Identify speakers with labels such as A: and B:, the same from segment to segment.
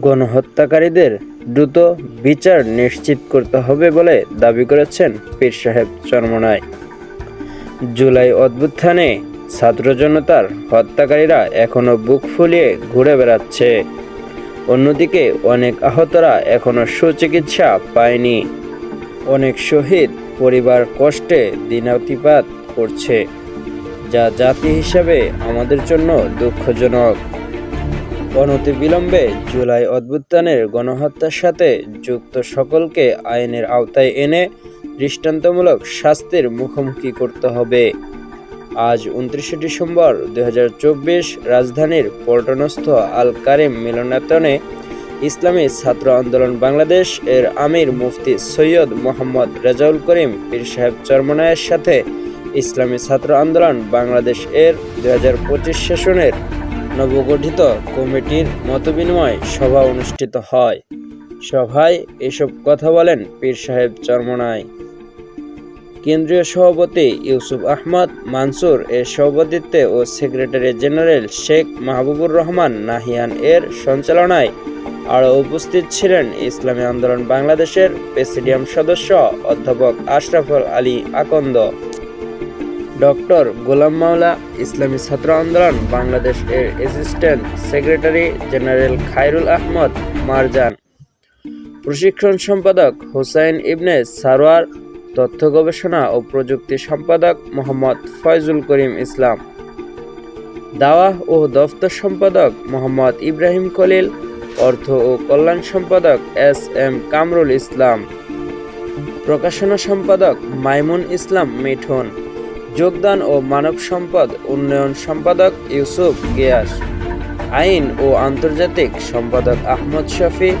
A: গণহত্যাকারীদের দ্রুত বিচার নিশ্চিত করতে হবে বলে দাবি করেছেন পীর সাহেব চরমনায়। জুলাই অভ্যুত্থানে ছাত্র জনতার হত্যাকারীরা এখনও বুক ফুলিয়ে ঘুরে বেড়াচ্ছে। অন্যদিকে অনেক আহতরা এখনও সুচিকিৎসা পায়নি। অনেক শহীদ পরিবার কষ্টে দিনাতিপাত করছে। যা জাতি হিসাবে আমাদের জন্য দুঃখজনক। অনতিবিলম্বে জুলাই অভ্যুত্থানের গণহত্যার সাথে যুক্ত সকলকে আইনের আওতায় এনে দৃষ্টান্তমূলক শাস্তির মুখোমুখি করতে হবে। আজ উনত্রিশে ডিসেম্বর দু হাজার চব্বিশ রাজধানীর পল্টনস্থ আল কারিম মিলনায়তনে ইসলামী ছাত্র আন্দোলন বাংলাদেশ এর আমির মুফতি সৈয়দ মোহাম্মদ রেজাউল করিম পীর সাহেব চরমনায়ের সাথে ইসলামী ছাত্র আন্দোলন বাংলাদেশ এর দুই সেশনের নবগঠিত কমিটির মতবিনিময় সভা অনুষ্ঠিত হয়। সভায় এসব কথা বলেন পীর সাহেব চরমনায় কেন্দ্রীয় সভাপতি ইউসুফ আহমদ, মানসুর এর সভাপতিত্বে ও সেক্রেটারি জেনারেল শেখ মাহবুবুর রহমান নাহিয়ান এর সঞ্চালনায় আরও উপস্থিত ছিলেন ইসলামী আন্দোলন বাংলাদেশের প্রেসিডিয়াম সদস্য অধ্যাপক আশরাফুল আলী আকন্দ। ডক্টর গোলাম মাওলা ইসলামী ছাত্র আন্দোলন, বাংলাদেশ এর assistant secretary general Khairul Ahmad Marjan. প্রশিক্ষণ সম্পাদক হুসাইন ইবনে সারোয়ার, তথ্য গবেষণা ও প্রযুক্তি সম্পাদক মোহাম্মদ ফয়জুল করিম ইসলাম। দাওয়াহ ও দফতর সম্পাদক মোহাম্মদ ইব্রাহিম খলিল, অর্থ ও কল্যাণ সম্পাদক এস এম কামরুল ইসলাম। প্রকাশনা সম্পাদক মাইমুন ইসলাম মিঠুন। যোগদান ও মানব সম্পদ উন্নয়ন সম্পাদক ইউসুফ গিয়াস, আইন ও আন্তর্জাতিক সম্পাদক আহমদ শফি,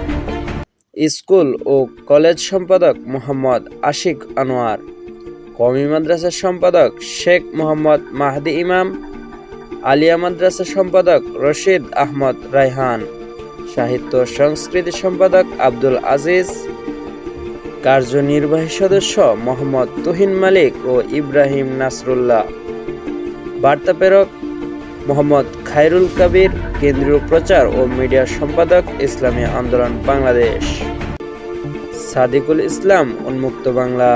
A: স্কুল ও কলেজ সম্পাদক মোহাম্মদ আশিক আনোয়ার কমি মাদ্রাসার সম্পাদক শেখ মোহাম্মদ মাহদি ইমাম, আলিয়া মাদ্রাসা সম্পাদক রশিদ আহমদ রায়হান, সাহিত্য সংস্কৃতি সম্পাদক আব্দুল আজিজ কার্যনির্বাহী সদস্য মোহাম্মদ তুহিন মালিক ও ইব্রাহিম নাসরুল্লাহ। বার্তা প্রেরক মোহাম্মদ খায়রুল কাবির, কেন্দ্রীয় প্রচার ও মিডিয়া সম্পাদক ইসলামী আন্দোলন বাংলাদেশ। সাদিকুল ইসলাম, উন্মুক্ত বাংলা।